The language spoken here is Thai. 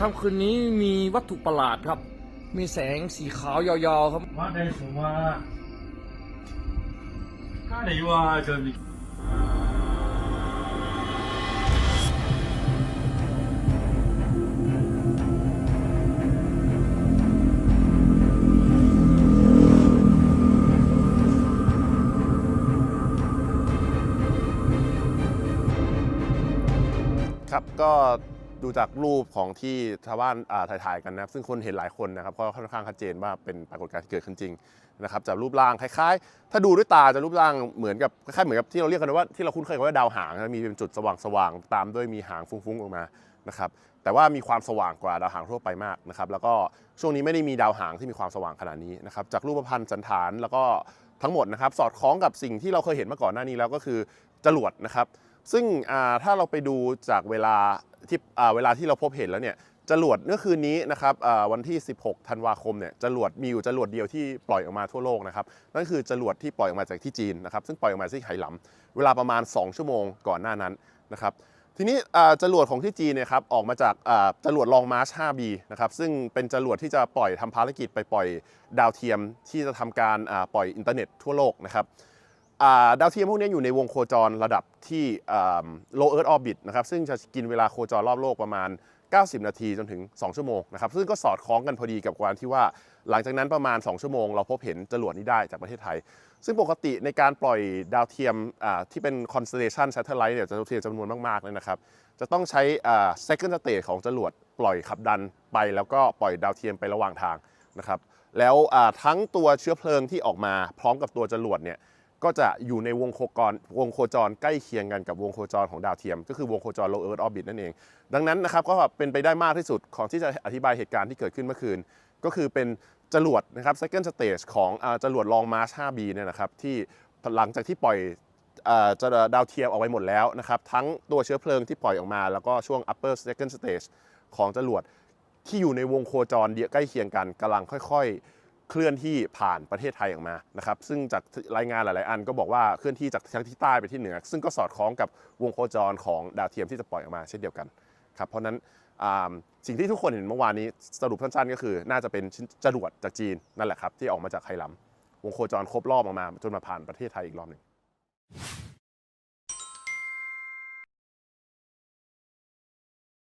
ค่ำคืนนี้มีวัตถุประหลาดครับ มีแสงสีขาวยาวๆครับว่าได้สว่าก็ได้ว่าจะมีครับก็ ดูจากรูปของที่ชาวบ้านอ่าถ่ายๆกันนะครับ ซึ่งคนเห็นหลายคนนะครับก็ค่อนข้างชัดเจนว่าเป็นปรากฏการณ์ที่เกิดขึ้นจริงนะครับจากรูปร่างคล้ายๆ ถ้าดูด้วยตาจะรูปร่างเหมือนกับคล้ายๆเหมือนกับที่เราเรียกกันว่าที่เราคุ้นเคยกันว่าดาวหางนะมีเป็นจุดสว่างๆตามด้วยมีหางฟุ้งๆออกมานะครับแต่ว่ามีความสว่างกว่าดาวหางทั่วไปมากนะครับแล้วก็ช่วงนี้ไม่ได้มีดาวหางที่มีความสว่างขนาดนี้นะครับจากรูปพรรณสันฐานแล้วก็ทั้งหมดนะครับสอดคล้องกับสิ่งที่เราเคยเห็นมาก่อนหน้านี้แล้วก็คือจรวดนะครับ ซึ่งถ้าเราไปดูจากเวลาที่เวลาที่เราพบเห็นแล้วเนี่ยจรวดเมื่อคืนนี้นะครับวันที่ 16 ธันวาคมเนี่ยจรวดมีอยู่จรวดเดียวที่ปล่อยออกมาทั่วโลกนะครับนั่นคือจรวดที่ปล่อยออกมาจากที่จีนนะครับซึ่งปล่อยออกมาที่ไหหลำเวลาประมาณ 2 ชั่วโมงก่อนหน้านั้นนะครับทีนี้จรวดของที่จีนเนี่ยครับออกมาจากจรวดลองมาร์ช 5B นะครับซึ่งเป็นจรวดที่จะปล่อยทำภารกิจไปปล่อยดาวเทียมที่จะทำการปล่อยอินเทอร์เน็ตทั่วโลกนะครับ ดาวเทียมพวกนี้อยู่ในวงโคจรระดับที่ low earth orbit นะครับซึ่งจะกินเวลาโคจรรอบโลกประมาณ 90 นาทีจนถึง 2 ชั่วโมงนะครับซึ่งก็สอดคล้องกันพอดีกับการที่ว่า หลังจากนั้นประมาณ 2 ชั่วโมง เราพบเห็นจรวดนี้ได้จากประเทศไทย ซึ่งปกติในการปล่อยดาวเทียมที่เป็น constellation satellite เนี่ยจะเทียมจำนวนมากๆเลยนะครับจะต้องใช้ second stage ของจรวดปล่อยขับดันไป แล้วก็ปล่อยดาวเทียมไประหว่างทางนะครับแล้วทั้งตัวเชื้อเพลิงที่ออกมาพร้อมกับตัวจรวดเนี่ย ก็จะอยู่ในวงโคจรวงโคจรใกล้เคียงกันกับวงโคจรของดาวเทียม ก็คือวงโคจร low earth orbit นั่นเอง ดังนั้นนะครับก็เป็นไปได้มากที่สุดของที่จะอธิบายเหตุการณ์ที่เกิดขึ้นเมื่อคืน ก็คือเป็นจรวดนะครับ second stage ของอจรวด long march 5B เนี่ยนะครับที่หลังจากที่ปล่อยจะดาวเทียมออกไปหมดแล้วนะครับทั้งตัวเชื้อเพลิงที่ปล่อยออกมา แล้วก็ช่วง upper second stage ของจรวดที่อยู่ในวงโคจรเดียวใกล้เคียงกันกำลังค่อยๆ เคลื่อนที่ผ่านประเทศไทยออกมานะครับซึ่งจากรายงานหลาย ๆ อันก็บอกว่าเคลื่อนที่จากทางที่ใต้ไปที่เหนือ ซึ่งก็สอดคล้องกับวงโคจรของดาวเทียมที่จะปล่อยออกมาเช่นเดียวกันครับเพราะนั้นสิ่งที่ทุกคนเห็นเมื่อวานนี้สรุปสั้น ๆ ก็คือ น่าจะเป็นชิ้นจรวดจากจีนนั่นแหละครับที่ออกมาจากไฮลัมวงโคจรครบรอบออกมาจนมาผ่านประเทศไทยอีกรอบหนึ่ง